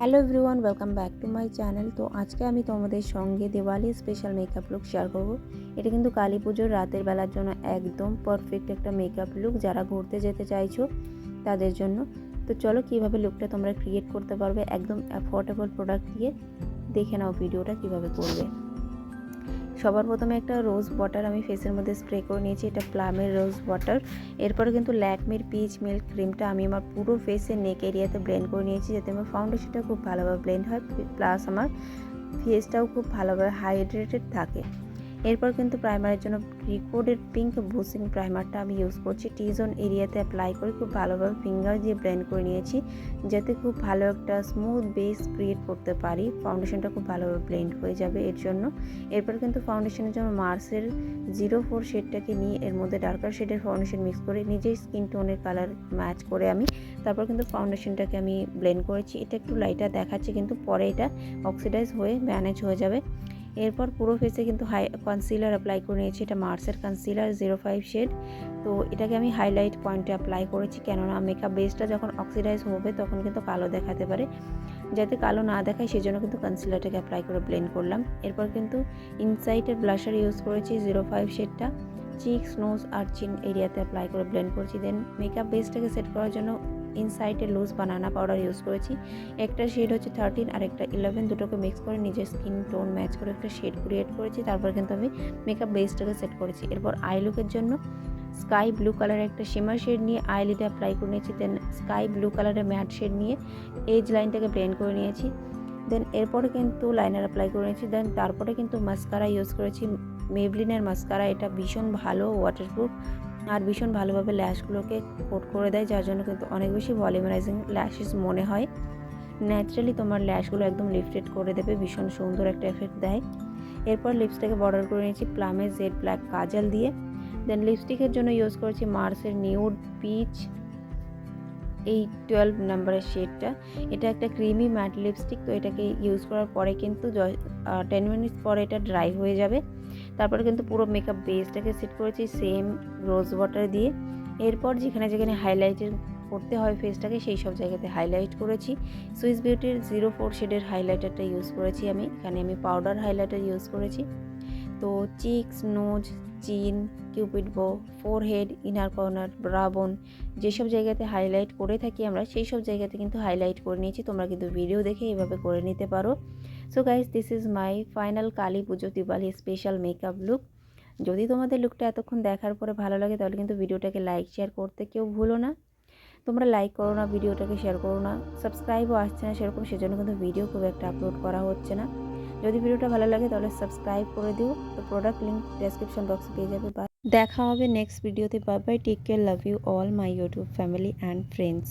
Hello everyone welcome back to my channel তো আজকে আমি তোমাদের সঙ্গে Diwali special makeup look share করব। এটা কিন্তু কালী পুজোর রাতের বেলার জন্য একদম পারফেক্ট একটা মেকআপ লুক যারা ঘুরতে যেতে চাইছো তাদের জন্য। তো চলো কীভাবে লুকটা তোমরা ক্রিয়েট করতে পারবে, একদম অ্যাফোর্ডেবল প্রোডাক্ট দিয়ে দেখে নাও ভিডিওটা কীভাবে করবে। সবার প্রথমে একটা রোজ ওয়াটার আমি ফেসের মধ্যে স্প্রে করে নিয়েছি, এটা প্লামের রোজ ওয়াটার এরপরে কিন্তু ল্যাকমির পিচ মিল্ক ক্রিমটা আমি আমার পুরো ফেসের নেক এরিয়াতে ব্লেন্ড করে নিয়েছি, যাতে আমার ফাউন্ডেশনটা খুব ভালোভাবে ব্লেন্ড হয় প্লাস আমার ফেসটাও খুব ভালোভাবে হাইড্রেটেড থাকে। এরপর কিন্তু প্রাইমারের জন্য রিকোডেড পিঙ্ক বুসিং প্রাইমারটা আমি ইউজ করছি। টি জোন এরিয়াতে অ্যাপ্লাই করে খুব ভালোভাবে ফিঙ্গার দিয়ে ব্লেন্ড করে নিয়েছি, যাতে খুব ভালো একটা স্মুথ বেস ক্রিয়েট করতে পারি। ফাউন্ডেশনটা খুব ভালোভাবে ব্লেন্ড হয়ে যাবে এর জন্য। এরপর কিন্তু ফাউন্ডেশনের জন্য মার্সের জিরো ফোর শেডটাকে নিয়ে এর মধ্যে ডার্কার শেডের ফাউন্ডেশন মিক্স করে নিজের স্কিন টোনের কালার ম্যাচ করে আমি তারপর কিন্তু ফাউন্ডেশনটাকে আমি ব্লেন্ড করেছি। এটা একটু লাইটার দেখাচ্ছে কিন্তু পরে এটা অক্সিডাইজ হয়ে ম্যানেজ হয়ে যাবে। এরপর পুরো ফেসে কিন্তু হাই কনসিলার অ্যাপ্লাই করে নিয়েছি। এটা মার্সের কনসিলার জিরো ফাইভ শেড তো এটাকে আমি হাইলাইট পয়েন্টে অ্যাপ্লাই করেছি কেননা মেকআপ বেসটা যখন অক্সিডাইজ হবে তখন কিন্তু কালো দেখাতে পারে। যাতে কালো না দেখায় সেই জন্য কিন্তু কনসিলারটাকে অ্যাপ্লাই করে ব্লেন্ড করলাম। এরপর কিন্তু ইনসাইটের ব্লাশার ইউজ করেছি জিরো ফাইভ শেডটা চিক্স নোজ আর চিন এরিয়াতে অ্যাপ্লাই করে ব্লেন্ড করেছি। দেন মেকআপ বেসটাকে সেট করার জন্য ইনসাইডে লুজ বানানা পাউডার ইউজ করেছি। একটা শেড হচ্ছে থার্টিন আর একটা ইলেভেন দুটোকে মিক্স করে নিজের স্কিন টোন ম্যাচ করে একটা শেড ক্রিয়েট করেছি। তারপর কিন্তু আমি মেকআপ বেসটাকে সেট করেছি। এরপর আই লুকের জন্য স্কাই ব্লু কালারের একটা শিমার শেড নিয়ে আইলিতে অ্যাপ্লাই করে নিয়েছি। দেন স্কাই ব্লু কালারের ম্যাট শেড নিয়ে এজ লাইনটাকে ব্লেন্ড করে নিয়েছি। দেন এরপরে কিন্তু লাইনার অ্যাপ্লাই করে নিয়েছি। দেন তারপরে কিন্তু মাস্কারা ইউজ করেছি। মেভলিনের মাস্কারা এটা ভীষণ ভালো ওয়াটারপ্রুফ আর ভীষণ ভালোভাবে ল্যাশগুলোকে কোট করে দেয়, যার জন্য কিন্তু অনেক বেশি ভলিউমারাইজিং ল্যাশেস মনে হয়। ন্যাচারালি তোমার ল্যাশগুলো একদম লিফটেড করে দেবে, ভীষণ সুন্দর একটা এফেক্ট দেয়। এরপর লিপস্টিকে বর্ডার করে নিয়েছি প্লামের জেড ব্ল্যাক কাজল দিয়ে। দেন লিপস্টিকের জন্য ইউজ করেছি মার্সের নিউড পিচ এই টুয়েলভ নাম্বারের শেডটা এটা একটা ক্রিমি ম্যাট লিপস্টিক তো এটাকে ইউজ করার পরে কিন্তু টেন মিনিটস পরে এটা ড্রাই হয়ে যাবে। তারপরে কিন্তু পুরো মেকআপ বেসটাকে সেট করেছি সেম রোজ ওয়াটার দিয়ে। এরপর যেখানে যেখানে হাইলাইটের করতে হয় ফেসটাকে সেই সব জায়গাতে হাইলাইট করেছি। সুইস বিউটির জিরো ফোর শেডের হাইলাইটারটা ইউজ করেছি আমি। এখানে আমি পাউডার হাইলাইটার ইউজ করেছি। তো cheeks, nose, chin, Cupid bow forehead inner corner, brow bone যেসব জায়গাতে হাইলাইট করে থাকি আমরা সেই সব জায়গাতে কিন্তু হাইলাইট করে নিয়েছি। তোমরা কিন্তু ভিডিও দেখে এভাবে করে নিতে পারো। So guys this is my final Kali Puja Diwali special makeup look যদি তোমাদের লুকটা এতক্ষণ দেখার পরে ভালো লাগে, তাহলে কিন্তু ভিডিওটাকে লাইক শেয়ার করতে কেউ ভুলো না। তোমরা লাইক করো না, ভিডিওটাকে শেয়ার করো না। সাবস্ক্রাইবও আসছে না সেরকম, সেজন্য কিন্তু ভিডিও খুব একটা আপলোড করা হচ্ছে না। যদি ভিডিওটা ভালো লাগে তাহলে সাবস্ক্রাইব করে দিও তো প্রোডাক্ট লিঙ্ক ডেসক্রিপশন বক্সে পেয়ে যাবে বা দেখা হবে নেক্সট ভিডিওতে bye bye take care love you all my YouTube family and friends